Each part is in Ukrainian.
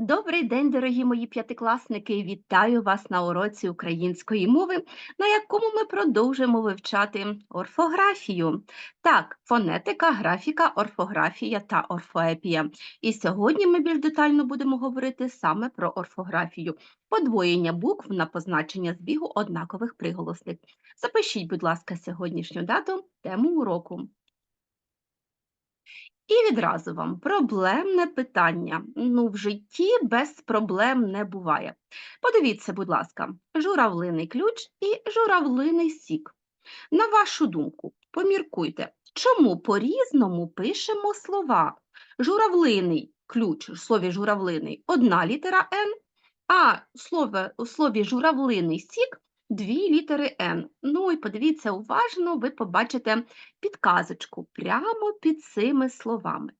Добрий день, дорогі мої п'ятикласники! Вітаю вас на уроці української мови, на якому ми продовжимо вивчати орфографію. Так, фонетика, графіка, орфографія та орфоепія. І сьогодні ми більш детально будемо говорити саме про орфографію, подвоєння букв на позначення збігу однакових приголосних. Запишіть, будь ласка, сьогоднішню дату, тему уроку. І відразу вам проблемне питання. Ну, в житті без проблем не буває. Подивіться, будь ласка, журавлиний ключ і журавлиний сік. На вашу думку, поміркуйте, чому по-різному пишемо слова? Журавлиний ключ, в слові журавлиний одна літера Н, а слово, у слові журавлиний сік дві літери Н. Ну і подивіться уважно, ви побачите підказочку прямо під цими словами.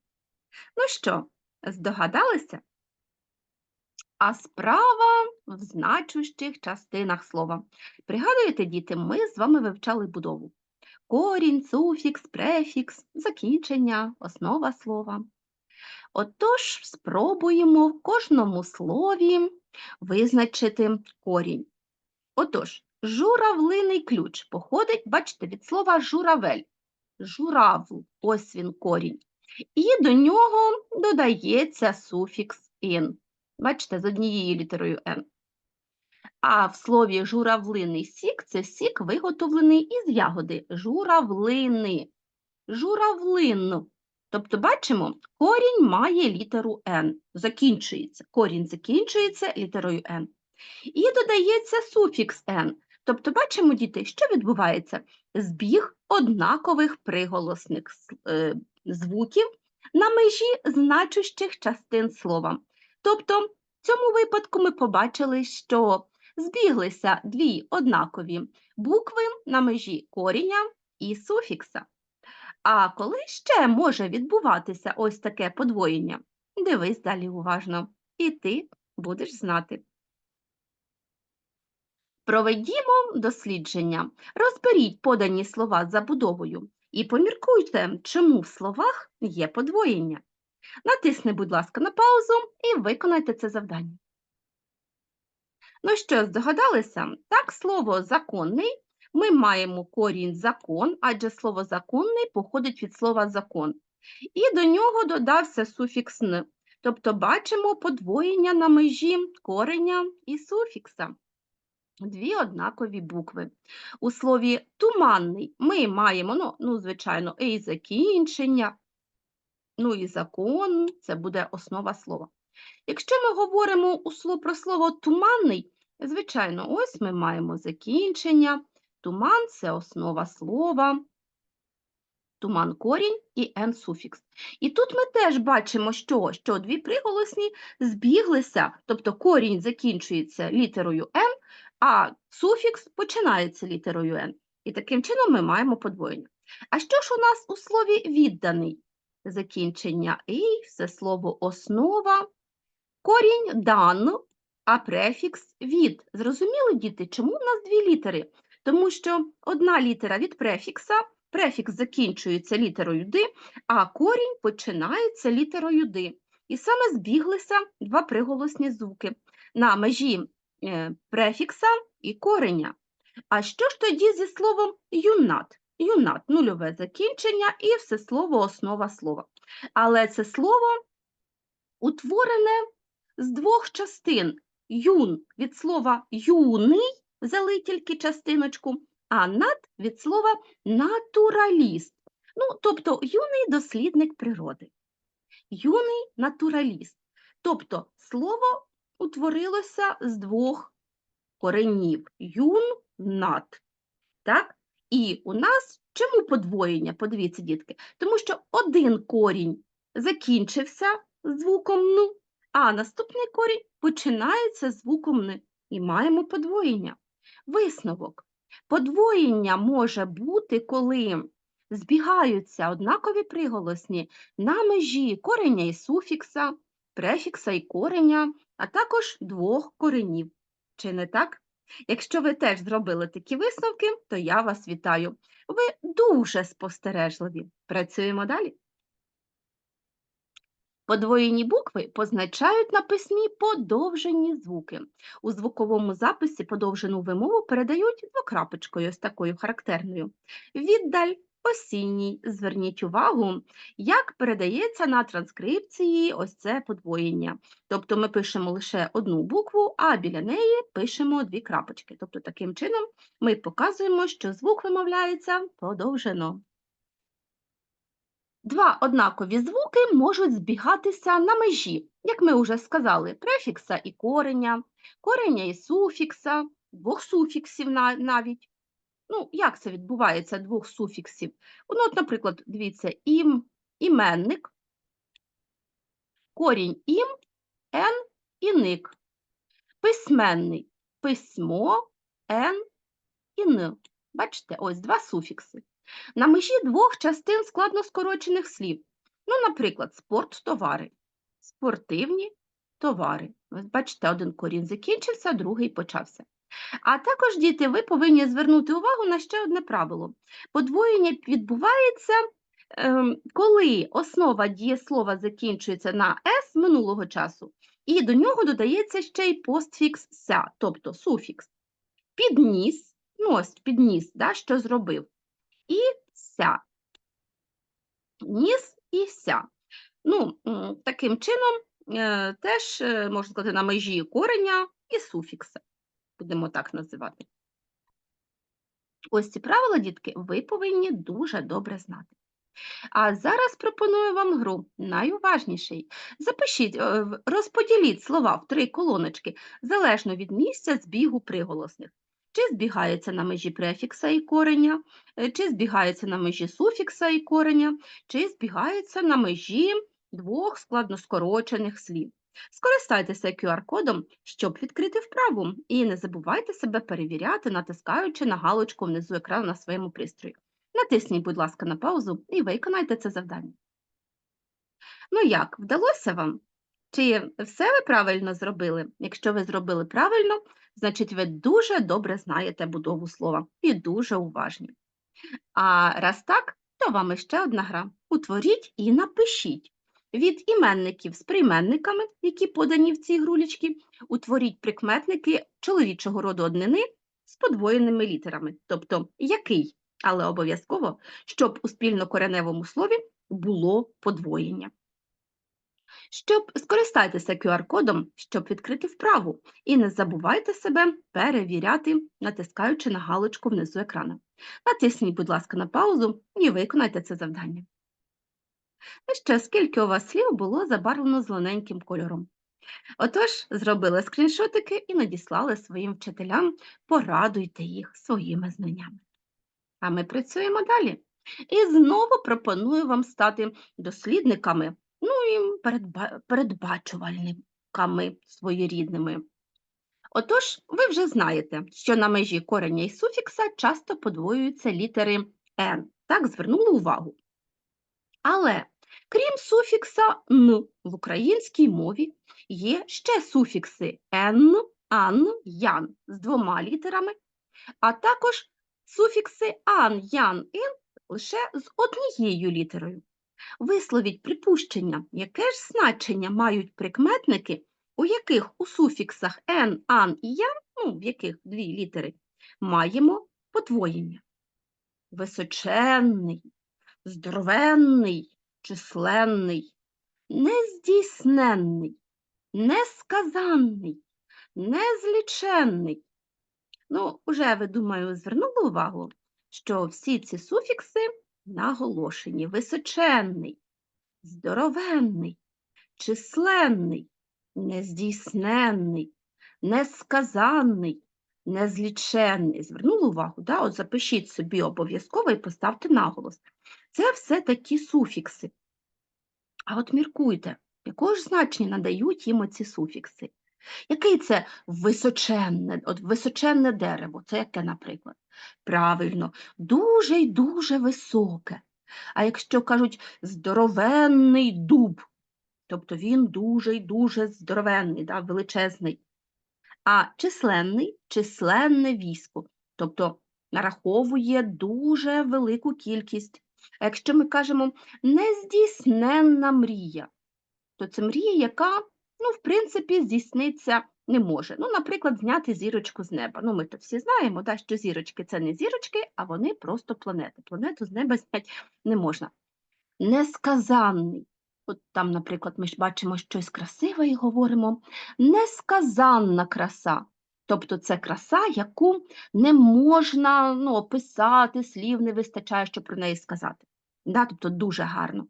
Ну що, здогадалися? А справа в значущих частинах слова. Пригадуєте, діти, ми з вами вивчали будову. Корінь, суфікс, префікс, закінчення, основа слова. Отож, спробуємо в кожному слові визначити корінь. Отож, журавлиний ключ походить, бачите, від слова журавель. Журавл, ось він корінь. І до нього додається суфікс ін. Бачите, з однією літерою Н. А в слові журавлиний сік це сік виготовлений із ягоди журавлини. Журавлин. Тобто, бачимо, корінь має літеру Н. Закінчується. Корінь закінчується літерою Н. І додається суфікс «н». Тобто, бачимо, діти, що відбувається? Збіг однакових приголосних е, звуків на межі значущих частин слова. Тобто, в цьому випадку ми побачили, що збіглися дві однакові букви на межі коріння і суфікса. А коли ще може відбуватися ось таке подвоєння? Дивись далі уважно, і ти будеш знати. Проведімо дослідження. Розберіть подані слова з забудовою і поміркуйте, чому в словах є подвоєння. Натисни, будь ласка, на паузу і виконайте це завдання. Ну що, здогадалися? Так, слово законний ми маємо корінь закон, адже слово законний походить від слова закон. І до нього додався суфікс н. Тобто бачимо подвоєння на межі кореня і суфікса дві однакові букви. У слові туманний ми маємо, ну, ну звичайно, і закінчення, ну і закон це буде основа слова. Якщо ми говоримо у слово, про слово туманний, звичайно, ось ми маємо закінчення, туман це основа слова. Туман корінь і н суфікс. І тут ми теж бачимо, що що дві приголосні збіглися, тобто корінь закінчується літерою Н, а суфікс починається літерою Н. І таким чином ми маємо подвоєння. А що ж у нас у слові відданий? Закінчення і все слово основа, корінь дан, а префікс від. Зрозуміли, діти, чому у нас дві літери? Тому що одна літера від префікса, префікс закінчується літерою Д, а корінь починається літерою Д. І саме збіглися два приголосні звуки. На межі префікса і кореня. А що ж тоді зі словом юнат? Юнат нульове закінчення і все слово основа слова. Але це слово утворене з двох частин. Юн від слова юний, взяли тільки частиночку, а над від слова натураліст. Ну, тобто юний дослідник природи. Юний натураліст. Тобто слово утворилося з двох коренів юн нат. Так? І у нас чому подвоєння? Подивіться, дітки, тому що один корінь закінчився звуком ну, а наступний корінь починається звуком «ни». І маємо подвоєння. Висновок. Подвоєння може бути, коли збігаються однакові приголосні на межі кореня і суфікса, префікса і кореня, а також двох коренів. Чи не так? Якщо ви теж зробили такі висновки, то я вас вітаю. Ви дуже спостережливі. Працюємо далі. Подвоєні букви позначають на письмі подовжені звуки. У звуковому записі подовжену вимову передають двокрапочкою з такою характерною. Віддаль, осінній. Зверніть увагу, як передається на транскрипції ось це подвоєння. Тобто ми пишемо лише одну букву, а біля неї пишемо дві крапочки. Тобто таким чином ми показуємо, що звук вимовляється подовжено. Два однакові звуки можуть збігатися на межі, як ми вже сказали, префікса і кореня, кореня і суфікса, двох суфіксів навіть. Ну, як це відбувається двох суфіксів? Ну, от, наприклад, дивіться, ім, іменник, корінь ім, ен і ник. Письменний письмо, ен і н. Бачите, ось два суфікси. На межі двох частин складно скорочених слів. Ну, наприклад, спорттовари, спортивні товари. Ось бачите, один корінь закінчився, другий почався. А також, діти, ви повинні звернути увагу на ще одне правило. Подвоєння відбувається, ем, коли основа дієслова закінчується на «с» минулого часу, і до нього додається ще й постфікс «ся», тобто суфікс. Підніс, ну ось підніс, да, що зробив, і ся. Ніс і ся. Ну, таким чином, е, теж, е, можна сказати, на межі кореня і суфікса, будемо так називати. Ось ці правила, дітки, ви повинні дуже добре знати. А зараз пропоную вам гру найуважніший. Запишіть, е, розподіліть слова в три колоночки залежно від місця збігу приголосних. Чи збігається на межі префікса і кореня, е, чи збігається на межі суфікса і кореня, чи збігається на межі двох складноскорочених слів. Скористайтеся QR-кодом, щоб відкрити вправу, і не забувайте себе перевіряти, натискаючи на галочку внизу екрану на своєму пристрої. Натисніть, будь ласка, на паузу і виконайте це завдання. Ну як, вдалося вам? Чи все ви правильно зробили? Якщо ви зробили правильно, значить ви дуже добре знаєте будову слова і дуже уважні. А раз так, то вам іще одна гра. Утворіть і напишіть. Від іменників з прийменниками, які подані в цій грулічці, утворіть прикметники чоловічого роду однини з подвоєними літерами, тобто який, але обов'язково, щоб у спільнокореневому слові було подвоєння. Щоб скористайтеся QR-кодом, щоб відкрити вправу, і не забувайте себе перевіряти, натискаючи на галочку внизу екрану. Натисніть, будь ласка, на паузу і виконайте це завдання. Ну що, скільки у вас слів було забарвлено зелененьким кольором? Отож, зробили скріншотики і надіслали своїм вчителям, порадуйте їх своїми знаннями. А ми працюємо далі. І знову пропоную вам стати дослідниками, ну і передба... передбачувальниками своєрідними. Отож, ви вже знаєте, що на межі кореня і суфікса часто подвоюються літери «н». Так, звернули увагу. Але крім суфікса «н» в українській мові є ще суфікси «н», «ан», «ян» з двома літерами, а також суфікси «ан», «ян», «ін» лише з однією літерою. Висловіть припущення, яке ж значення мають прикметники, у яких у суфіксах «н», «ан» і «ян», ну, в яких дві літери, маємо подвоєння. Височенний, здоровенний, численний, нездійсненний, несказанний, незліченний. Ну, уже ви, думаю, звернули увагу, що всі ці суфікси наголошені височенний, здоровенний, численний, нездійсненний, несказанний, незліченний. Звернули увагу, да? От запишіть собі обов'язково і поставте наголос. Це все такі суфікси. А от міркуйте, якого ж значення надають їм оці суфікси? Який це височенне, от височенне дерево? Це яке, наприклад? Правильно, дуже й дуже високе. А якщо кажуть здоровенний дуб, тобто він дуже й дуже здоровенний, да, величезний. А численний численне військо, тобто нараховує дуже велику кількість. А якщо ми кажемо нездійсненна мрія, то це мрія, яка, ну, в принципі, здійсниться не може. Ну, наприклад, зняти зірочку з неба. Ну, ми то всі знаємо, да, що зірочки це не зірочки, а вони просто планети. Планету з неба зняти не можна. Несказанний. От там, наприклад, ми ж бачимо щось красиве і говоримо несказанна краса. Тобто це краса, яку не можна ну, описати, слів не вистачає, щоб про неї сказати. Да? Тобто дуже гарно.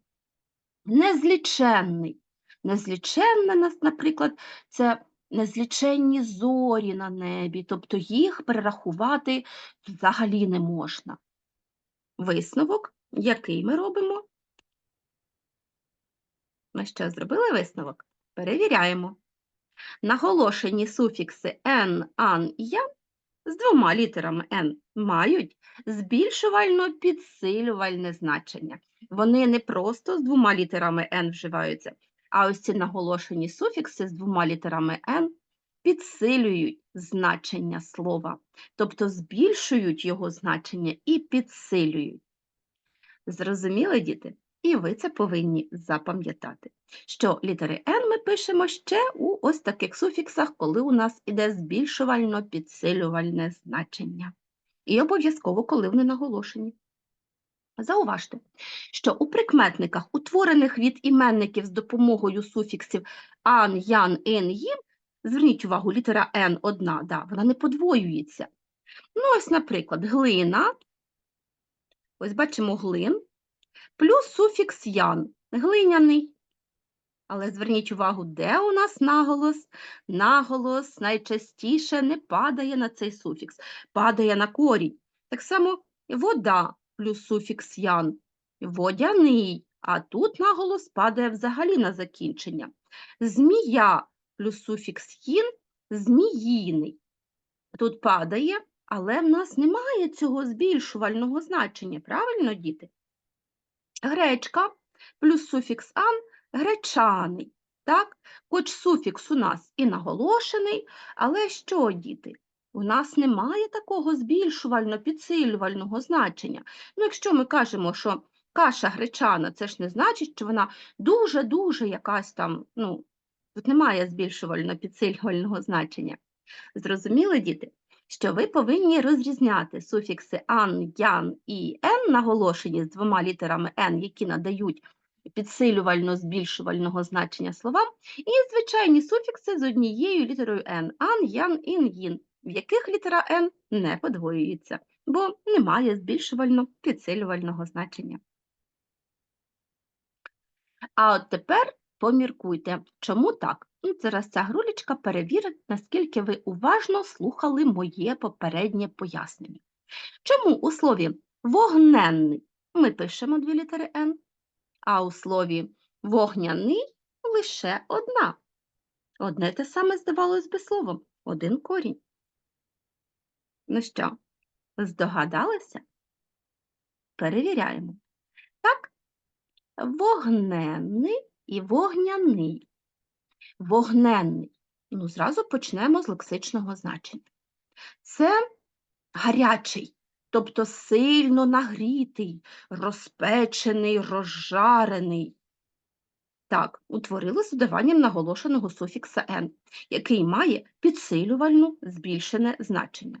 Незліченний. Незліченне, наприклад, це незліченні зорі на небі, тобто їх перерахувати взагалі не можна. Висновок, який ми робимо? Ми що, зробили висновок? Перевіряємо. Наголошені суфікси «н», «ан» і «ян» з двома літерами «н» мають збільшувально-підсилювальне значення. Вони не просто з двома літерами «н» вживаються, а ось ці наголошені суфікси з двома літерами «н» підсилюють значення слова, тобто збільшують його значення і підсилюють. Зрозуміли, діти? І ви це повинні запам'ятати, що літери N ми пишемо ще у ось таких суфіксах, коли у нас іде збільшувально-підсилювальне значення. І обов'язково, коли вони наголошені. Зауважте, що у прикметниках, утворених від іменників з допомогою суфіксів ан, ян, ін, їм, зверніть увагу, літера N одна, да, вона не подвоюється. Ну, ось, наприклад, глина, ось бачимо глин, плюс суфікс ян, глиняний. Але зверніть увагу, де у нас наголос? Наголос найчастіше не падає на цей суфікс, падає на корінь. Так само вода плюс суфікс ян, водяний, а тут наголос падає взагалі на закінчення. Змія плюс суфікс їн, зміїний. Тут падає, але в нас немає цього збільшувального значення, правильно, діти? Гречка плюс суфікс ан гречаний. Так? Хоч суфікс у нас і наголошений, але що, діти? У нас немає такого збільшувально-підсилювального значення. Ну, якщо ми кажемо, що каша гречана, це ж не значить, що вона дуже-дуже якась там, ну, тут немає збільшувально-підсилювального значення. Зрозуміли, діти? Що ви повинні розрізняти суфікси ан, ян і ен, наголошені з двома літерами н, які надають підсилювально-збільшувального значення словам, і звичайні суфікси з однією літерою н ан, ян, ін, їн, в яких літера н не подвоюється, бо немає збільшувально-підсилювального значення. А от тепер поміркуйте, чому так? І зараз ця грулічка перевірить, наскільки ви уважно слухали моє попереднє пояснення. Чому у слові вогненний ми пишемо дві літери Н, а у слові вогняний лише одна. Одне те саме здавалось би словом, один корінь. Ну що, здогадалися? Перевіряємо. Так, вогненний і вогняний. Вогненний. Ну, зразу почнемо з лексичного значення. Це гарячий, тобто сильно нагрітий, розпечений, розжарений. Так, утворили з додаванням наголошеного суфікса «н», який має підсилювальну збільшене значення.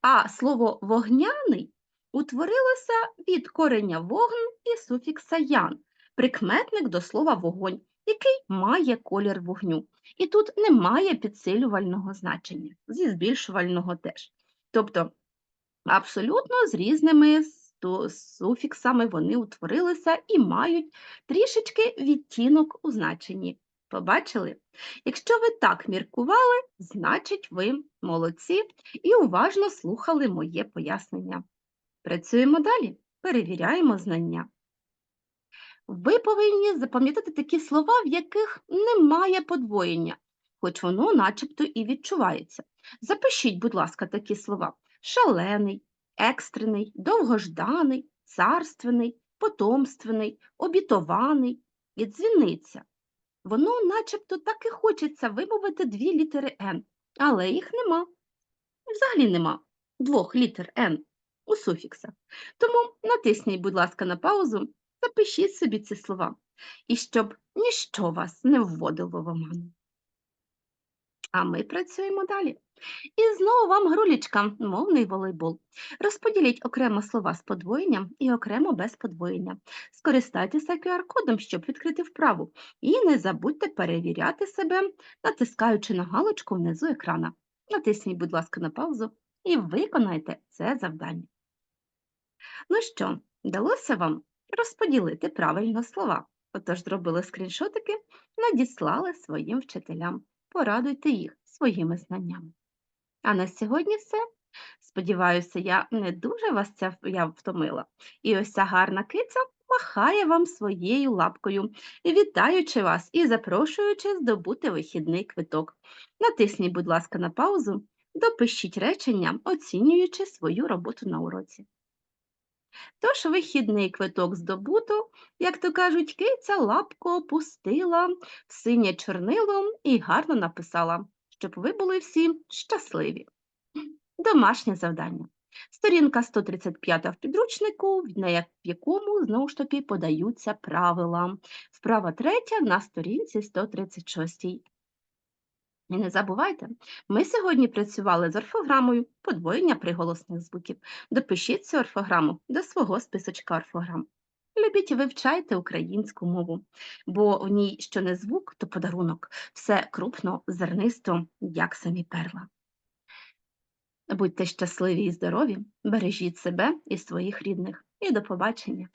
А слово вогняний утворилося від корення вогн і суфікса ян, прикметник до слова вогонь, який має колір вогню. І тут немає підсилювального значення, зі збільшувального теж. Тобто абсолютно з різними суфіксами вони утворилися і мають трішечки відтінок у значенні. Побачили? Якщо ви так міркували, значить ви молодці і уважно слухали моє пояснення. Працюємо далі, перевіряємо знання. Ви повинні запам'ятати такі слова, в яких немає подвоєння, хоч воно начебто і відчувається. Запишіть, будь ласка, такі слова: шалений, екстрений, довгожданий, царственний, потомственний, обітований і дзвіниця. Воно начебто так і хочеться вимовити дві літери Н, але їх нема. Взагалі нема двох літер Н у суфіксах. Тому натисніть, будь ласка, на паузу Запишіть собі ці слова. і щоб ніщо вас не вводило в оману. А ми працюємо далі. І знову вам грулічка, мовний волейбол. Розподіліть окремо слова з подвоєнням і окремо без подвоєння. Скористайтеся QR-кодом, щоб відкрити вправу. І не забудьте перевіряти себе, натискаючи на галочку внизу екрана. Натисніть, будь ласка, на паузу і виконайте це завдання. Ну що, вдалося вам розподілити правильно слова? Отож, зробили скріншотики, надіслали своїм вчителям. Порадуйте їх своїми знаннями. А на сьогодні все. Сподіваюся, я не дуже вас ця я втомила. І ось ця гарна киця махає вам своєю лапкою, вітаючи вас і запрошуючи здобути вихідний квиток. Натисніть, будь ласка, на паузу, допишіть речення, оцінюючи свою роботу на уроці. Тож вихідний квиток здобуто, як то кажуть, киця лапку опустила в синє чорнило і гарно написала, щоб ви були всі щасливі. Домашнє завдання. Сторінка 135 в підручнику, в якому знову ж таки подаються правила. Вправа третя на сторінці 136. І не забувайте, ми сьогодні працювали з орфограмою подвоєння приголосних звуків. Допишіть цю орфограму до свого списочка орфограм. Любіть і вивчайте українську мову, бо в ній що не звук, то подарунок. Все крупно, зернисто, як самі перла. Будьте щасливі і здорові, бережіть себе і своїх рідних. І до побачення!